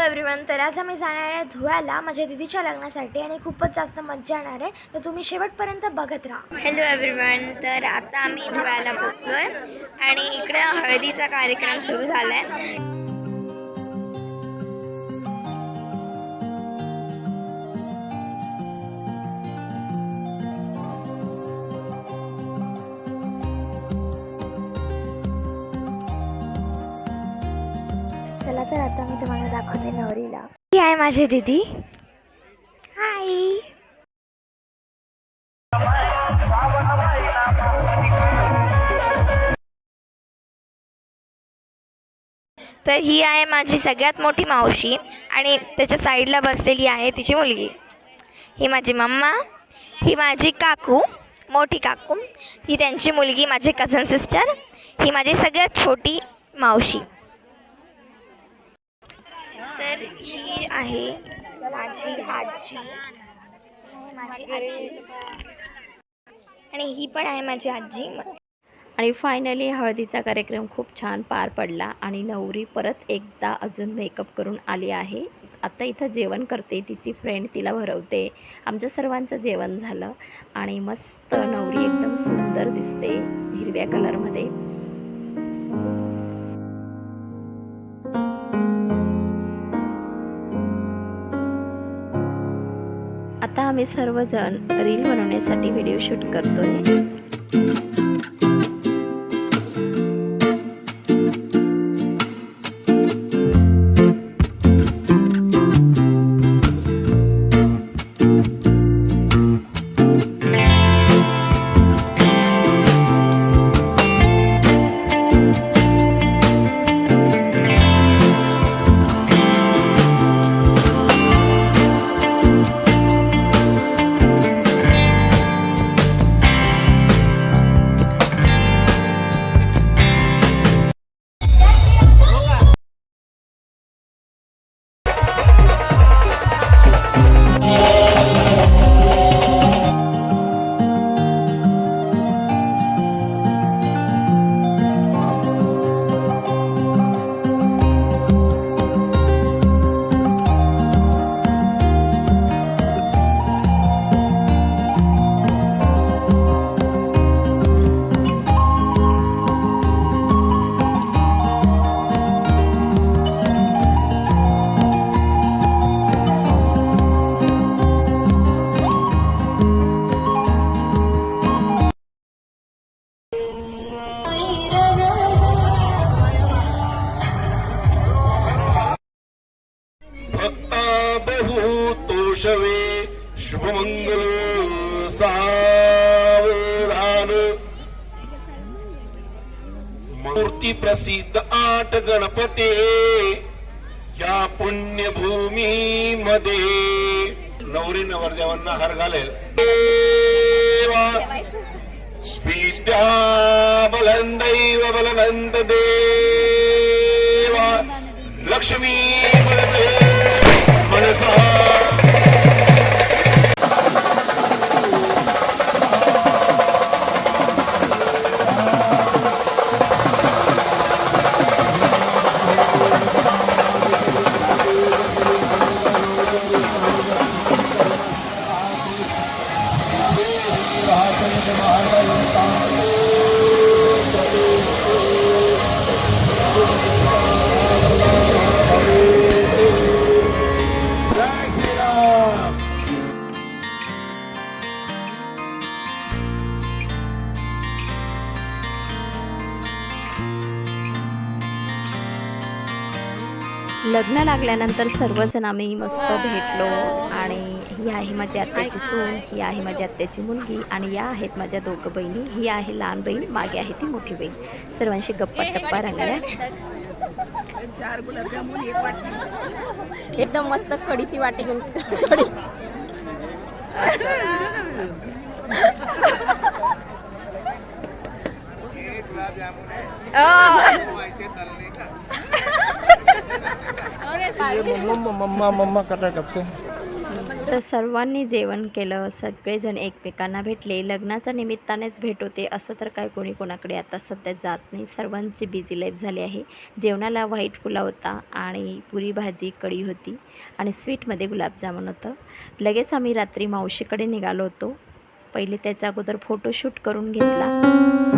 Hello everyone तर आज आम्ही जाणार आहे धुळ्याला माझ्या दिदीच्या लग्नासाठी आणि खूपच जास्त मज्जा येणार आहे. तर तुम्ही शेवटपर्यंत बघत राहा. हॅलो एव्हरीवन तर आता आम्ही धुळ्याला पोचलो आहे आणि इकडे हळदीचा कार्यक्रम सुरू झाला आहे चला तर आता मी तुम्हाला दाखवते नवरीला. ही आहे माझी दीदी. हाय तर ही आहे माझी सगळ्यात मोठी मावशी आणि त्याच्या साईडला बसलेली आहे तिची मुलगी. ही माझी मम्मा ही माझी काकू मोठी काकू. ही त्यांची मुलगी माझी कझन सिस्टर ही माझी सगळ्यात छोटी मावशी तर ही आहे माझी आजी. माझी आजी. आणि ही पण आहे माझी आजी. आणि फायनली हळदीचा कार्यक्रम खूप छान पार पडला आणि नवरी परत एकदा अजून मेकअप करून आली आहे. आता इथं जेवण करते तिची फ्रेंड तिला भरवते. आमच्या सर्वांचं जेवण झालं आणि मस्त नवरी एकदम सुंदर दिसते हिरव्या कलरमध्ये आम्ही सर्वजण रील बनवण्यासाठी व्हिडिओ शूट करतोय. मूर्ती प्रसिद्ध आठ गणपते या पुण्यभूमी मध्ये नवरी नवरदेवांना हार घालेल. देवा विद्या बलंदैव बलवंत देवा. लग्न लागल्यानंतर सर्वजण आम्ही मस्त भेटलो. आणि ही आहे माझी आत्याची सून ही आहे माझी आत्याची मुलगी आणि या आहेत माझ्या दोघं बहिणी. ही आहे लहान बहीण मागे आहे ती मोठी बहीण. सर्वांशी गप्पा टप्पा रंगल्या. एकदम मस्त कढीची वाटी घेऊन ये मम्मा मम्मा मम्मा कर कपसे तर सर्वांनी जेवण केलं सगळेजण एकमेकांना भेटले लग्नाच्या निमित्तानेच भेट होते असं तर काय कोणी कोणाकडे आता सध्या जात नाही सर्वांची बिझी लाईफ झाली आहे जेवणाला व्हाईट फुला होता आणि पुरी भाजी कढी होती आणि स्वीटमध्ये गुलाबजामुन होतं लगेच आम्ही रात्री मावशीकडे निघालो होतो पहिले त्याच्या अगोदर फोटोशूट करून घेतला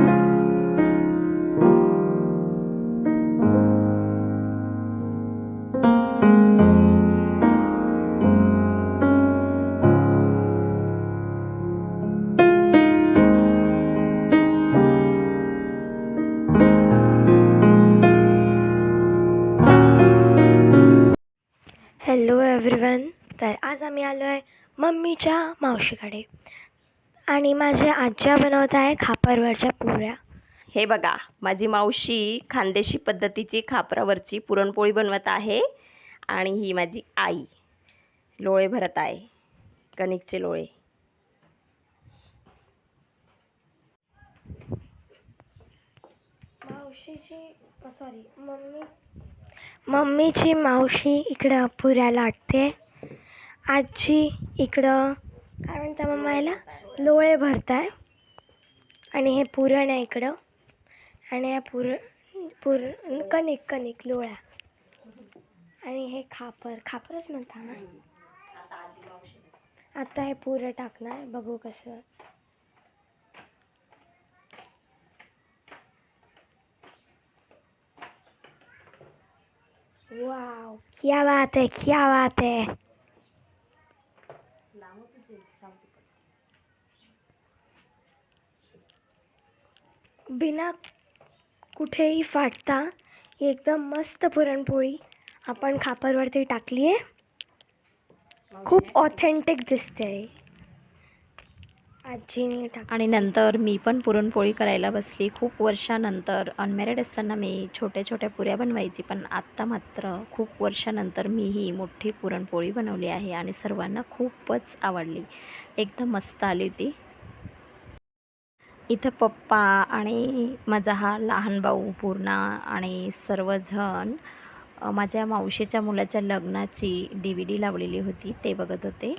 हॅलो एव्हरीवन तर आज आम्ही आलो आहे मम्मीच्या मावशीकडे. आणि माझ्या आज्या बनवत आहे खापरवरच्या पुऱ्या. हे बघा माझी मावशी खानदेशी पद्धतीची खापरावरची पुरणपोळी बनवत आहे आणि ही माझी आई. लोळे भरत आहे. कणिकचे लोळे. मावशीची सॉरी मम्मी मम्मीची मावशी इकडं पुऱ्याला लाटते आजी इकडं काय म्हणता मम्मा याला लोळे भरताय. आणि हे पुरण आहे इकडं. आणि या पुर पुर कणिक कणिक लोळ्या. आणि हे खापर खापरच म्हणता ना? आता हे पुरं टाकणार बघू कसं वाव क्या बात है क्या बात है बिना कुठेही फाटता एकदम मस्त पुरणपोळी आपण खापरवरती टाकली आहे खूप ऑथेंटिक दिसते आहे आजीने टाक आणि नंतर मी पण पुरणपोळी करायला बसली. खूप वर्षानंतर अनमॅरिड असताना मी छोट्या छोट्या पुऱ्या बनवायची. पण आत्ता मात्र खूप वर्षानंतर मी ही मोठी पुरणपोळी बनवली आहे आणि सर्वांना खूपच आवडली. एकदम मस्त आली होती. इथं पप्पा आणि माझा हा लहान भाऊ पूर्णा आणि सर्वजण माझ्या मावशीच्या मुलाच्या लग्नाची डी व्ही डी लावलेली होती. ते बघत होते.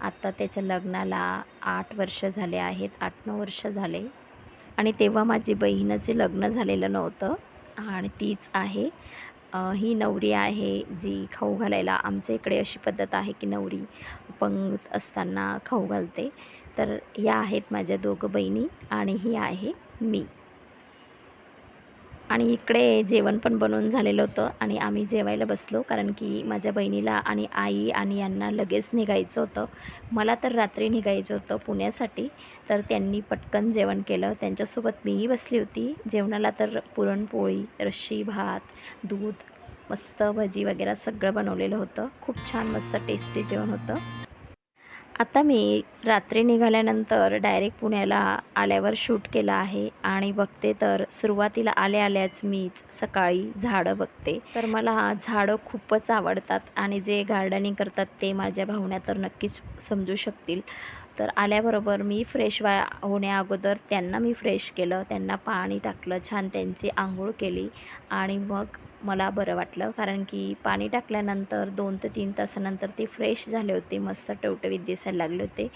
आत्ता त्याच्या लग्नाला आठ वर्ष झाले आहेत आठ नऊ वर्ष झाले. आणि तेव्हा माझी बहिणीचे लग्न झालेलं नव्हतं. आणि तीच आहे. ही नवरी आहे जी खाऊ घालायला आमच्या इकडे अशी पद्धत आहे की नवरी अपंग असताना खाऊ घालते. तर या आहेत माझ्या दोघं बहिणी आणि ही आहे मी. आणि इकडे जेवण पण बनवून झालेलं होतं आणि आम्ही जेवायला बसलो कारण की माझ्या बहिणीला आणि आई आणि यांना लगेच निघायचं होतं. मला तर रात्री निघायचं होतं पुण्यासाठी तर त्यांनी पटकन जेवण केलं. त्यांच्यासोबत मीही बसली होती. जेवणाला तर पुरणपोळी रश्शी भात दूध मस्त भजी वगैरे सगळं बनवलेलं होतं. खूप छान मस्त टेस्टी जेवण होतं. आता मी रात्री निघाल्यानंतर डायरेक्ट पुण्याला आल्यावर शूट केलं आहे आणि बघते तर सुरुवातीला आले आल्याच मीच सकाळी झाडं बघते. तर मला झाडं खूपच आवडतात आणि जे गार्डनिंग करतात ते माझ्या भावना तर नक्कीच समजू शकतील. तर आल्याबरोबर मी फ्रेश वा होण्या अगोदर त्यांना मी फ्रेश केलं त्यांना पाणी टाकलं छान त्यांची आंघोळ केली आणि मग मला बरं वाटलं. कारण की पाणी टाकल्यानंतर दोन ते तीन तासानंतर ते फ्रेश झाले होते. मस्त टवटवीत दिसायला लागले होते.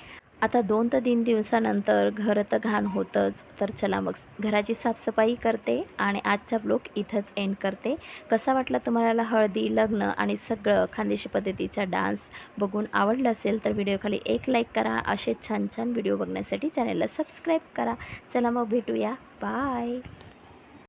आता दोन ते तीन दिवसानंतर घर तर घाण होतंच. तर चला मग घराची साफसफाई करते आणि आजचा ब्लॉग इथंच एंड करते. कसा वाटला तुम्हाला हळदी लग्न आणि सगळं खानदेशी पद्धतीचा डान्स बघून आवडलं असेल तर व्हिडिओखाली एक लाईक करा. असे छान छान व्हिडिओ बघण्यासाठी चॅनलला सबस्क्राईब करा. चला मग भेटूया. बाय